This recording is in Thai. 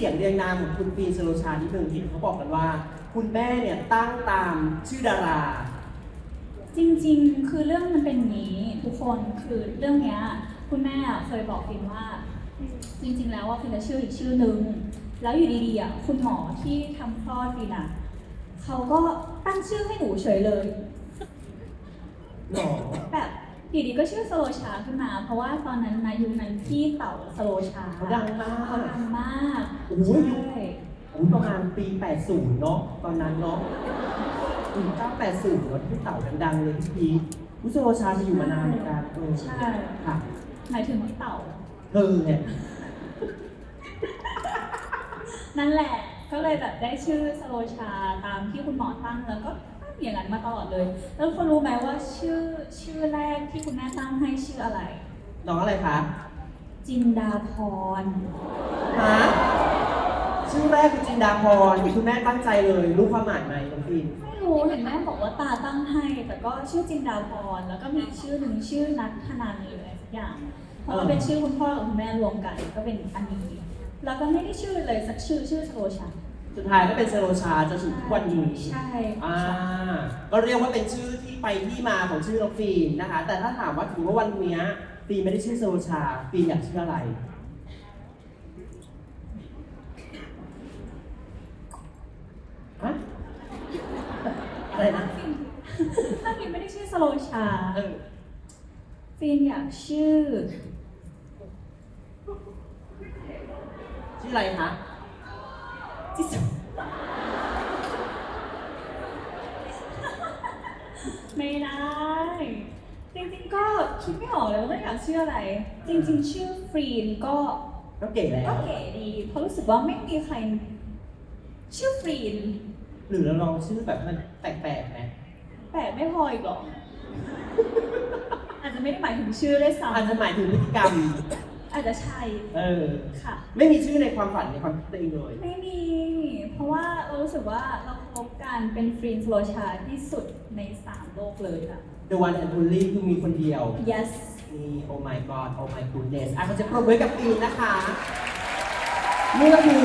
สียงเรียงนามของคุณฟีนสโลชานิดหนึ่งที่เขาบอกกันว่า คุณแม่เนี่ยตั้งตามชื่อดารา จริงๆ คือเรื่องมันเป็นอย่างนี้ทุกคนคือเรื่องเนี้ยคุณแม่อะเคยบอกฟินว่า จริงๆ แล้วว่าฟินจะชื่ออีกชื่อหนึ่งแล้วอยู่ดีๆอะคุณหมอที่ทำคลอดฟินอะเขาก็ตั้งชื่อให้หนูเฉยเลยหนอแบบ อยู่ดีก็ชื่อสโลชาขึ้นมา เพราะว่าตอนนั้นนะยุคนั้นพี่เต่าสโลชาเขาดังมาก เขาดังมากโอ้โห ใช่อุ๊ยประมาณปี 80 เนาะตอนนั้นเนาะปี980เนาะที่เต่าดังๆเลยพี่พีอุยสโลชาจะอยู่มานานเหมือนกันเออใช่ค่ะหมายถึงพี่เต่า เธอเนี่ยนั่นแหละ ก็เลยแบบได้ชื่อสโลชาตามที่คุณหมอตั้งแล้วก็ อย่างนั้นมาตลอดเลย แล้วคุณรู้ไหมว่าชื่อชื่อแรกที่คุณแม่ตั้งให้ชื่ออะไร น้องอะไรคะ จินดาพร ฮะ ชื่อแรกคือจินดาพรคุณแม่ตั้งใจเลยรู้ความหมายไหมน้องฟินไม่รู้เห็นแม่บอกว่าตาตั้งให้ แต่ก็ชื่อจินดาพร แล้วก็มีอีกชื่อหนึ่งชื่อนัทธนันหรืออะไรสักอย่าง เพราะว่าเป็นชื่อคุณพ่อกับคุณแม่รวมกัน ก็เป็นอันนี้ แล้วก็ไม่ได้ชื่อเลยสักชื่อชื่อสโลชา สุดท้ายก็เป็นสโลชาจนถึงทุกวันนี้ใช่อ่าก็เรียกว่าเป็นชื่อที่ไปที่มาของชื่อน้องฟินนะคะ แต่ถ้าถามว่าถือว่าวันเนี้ยฟินไม่ได้ชื่อสโลชาฟินอยากชื่ออะไร ฮะ อะไรนะ ถ้าฟินไม่ได้ชื่อสโลชา เออ ฟินอยากชื่อ ชื่ออะไรคะ จิสไม่ได้ จริงๆก็คิดไม่ออกเลยว่าอยากชื่ออะไร จริงๆ ชื่อฟรีนก็ก็เก๋แล้ก็วเก๋ดี เพราะรู้สึกว่าไม่มีใคร ชื่อฟรีน หรือเราลองชื่อแบบมันแปลกๆไหมแต่ไม่พออีกหรออาจจะไม่ได้หมายถึงชื่อด้วยซ้อาจจะหมายถึงพฤติกรรมำ อาจจะใช่เออ ค่ะ ไม่มีชื่อในความฝันในความคิดตัวเองเลย ไม่มี เพราะว่าเรารู้สึกว่าเราพบกันเป็นฟรีนสโลชาที่สุดในสามโลกเลยค่ะ The one and only คือมีคนเดียว yes มี Oh my god Oh my goodness อะเขาจะปรบมือกับฟิล์มนะคะนี่ก็คือ